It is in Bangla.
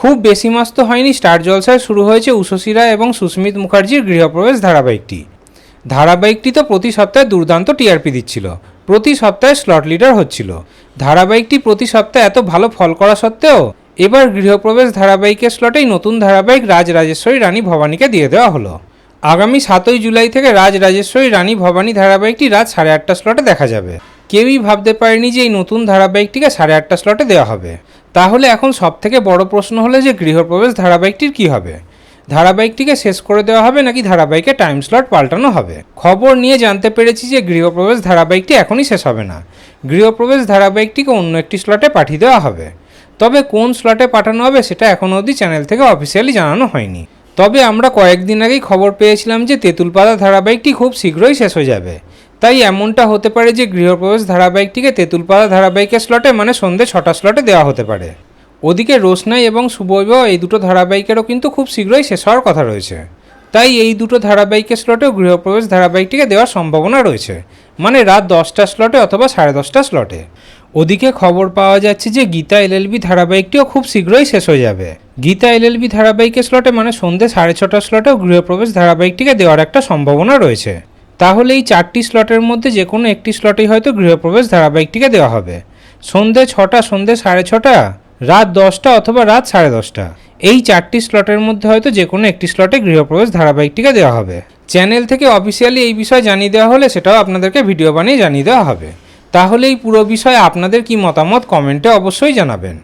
খুব বেশি মাস তো হয়নি, স্টার জলসায় শুরু হয়েছে উষসিরা এবং সুস্মিত মুখার্জির গৃহপ্রবেশ ধারাবাহিকটি। ধারাবাহিকটি তো প্রতি সপ্তাহে দুর্দান্ত টিআরপি দিচ্ছিল, প্রতি সপ্তাহে স্লট লিডার হচ্ছিল। ধারাবাহিকটি প্রতি সপ্তাহে এত ভালো ফল করা সত্ত্বেও, এবার গৃহপ্রবেশ ধারাবাহিকের স্লটেই নতুন ধারাবাহিক রাজ রাজেশ্বরী রানী ভবানীকে দিয়ে দেওয়া হলো। আগামী সাতই জুলাই থেকে রাজ রাজেশ্বরী রানী ভবানী ধারাবাহিকটি রাত সাড়ে আটটা স্লটে দেখা যাবে। কেউই ভাবতে পারেনি যে এই নতুন ধারাবাহিকটিকে সাড়ে আটটা স্লটে দেওয়া হবে। তাহলে এখন সব থেকে বড় প্রশ্ন হলো যে গৃহপ্রবেশ ধারাবাহিকটির কি হবে? ধারাবাহিকটিকে শেষ করে দেওয়া হবে নাকি ধারাবাহিকে টাইম স্লট পাল্টানো হবে? খবর নিয়ে জানতে পেরেছি যে গৃহপ্রবেশ ধারাবাহিকটি এখনই শেষ হবে না। গৃহপ্রবেশ ধারাবাহিকটিকে অন্য একটি স্লটে পাঠিয়ে দেওয়া হবে। তবে কোন স্লটে পাঠানো হবে সেটা এখনও অবধি চ্যানেল থেকে অফিসিয়ালি জানানো হয়নি। তবে আমরা কয়েকদিন আগেই খবর পেয়েছিলাম যে তেঁতুলপাতা ধারাবাহিকটি খুব শীঘ্রই শেষ হয়ে যাবে। তাই এমনটা হতে পারে যে গৃহপ্রবেশ ধারাবাহিকটিকে তেঁতুলপাতা ধারাবাহিকের স্লটে মানে সন্ধ্যে ছটা স্লটে দেওয়া হতে পারে। ওদিকে রোশনাই এবং শুভবিবাহ এই দুটো ধারাবাহিকেরও কিন্তু খুব শীঘ্রই শেষ হওয়ার কথা রয়েছে। তাই এই দুটো ধারাবাহিকের স্লটেও গৃহপ্রবেশ ধারাবাহিকটিকে দেওয়ার সম্ভাবনা রয়েছে মানে রাত দশটা স্লটে অথবা সাড়ে দশটা স্লটে ওদিকে খবর পাওয়া যাচ্ছে যে গীতা এলএলবি ধারাবাহিকটিও খুব শীঘ্রই শেষ হয়ে যাবে। গীতা এলএলবি ধারাবাহিকের স্লটে মানে সন্ধ্যে সাড়ে ছটা স্লটেও গৃহপ্রবেশ ধারাবাহিকটিকে দেওয়ার একটা সম্ভাবনা রয়েছে। তাহলে এই চারটি স্লটের মধ্যে যে কোনো একটি স্লটেই হয়তো গৃহপ্রবেশ ধারাবাহিকটিকে দেওয়া হবে। সন্ধ্যে ছটা সন্ধ্যে সাড়ে ছটা, রাত দশটা অথবা রাত সাড়ে দশটা। এই চারটি স্লটের মধ্যে হয়তো যে কোনো একটি স্লটে গৃহপ্রবেশ ধারাবাহিকটিকে দেওয়া হবে। চ্যানেল থেকে অফিসিয়ালি এই বিষয়ে জানিয়ে দেওয়া হলে সেটাও আপনাদেরকে ভিডিও বানিয়ে জানিয়ে দেওয়া হবে। তাহলে এই পুরো বিষয়ে আপনাদের কি মতামত কমেন্টে অবশ্যই জানাবেন।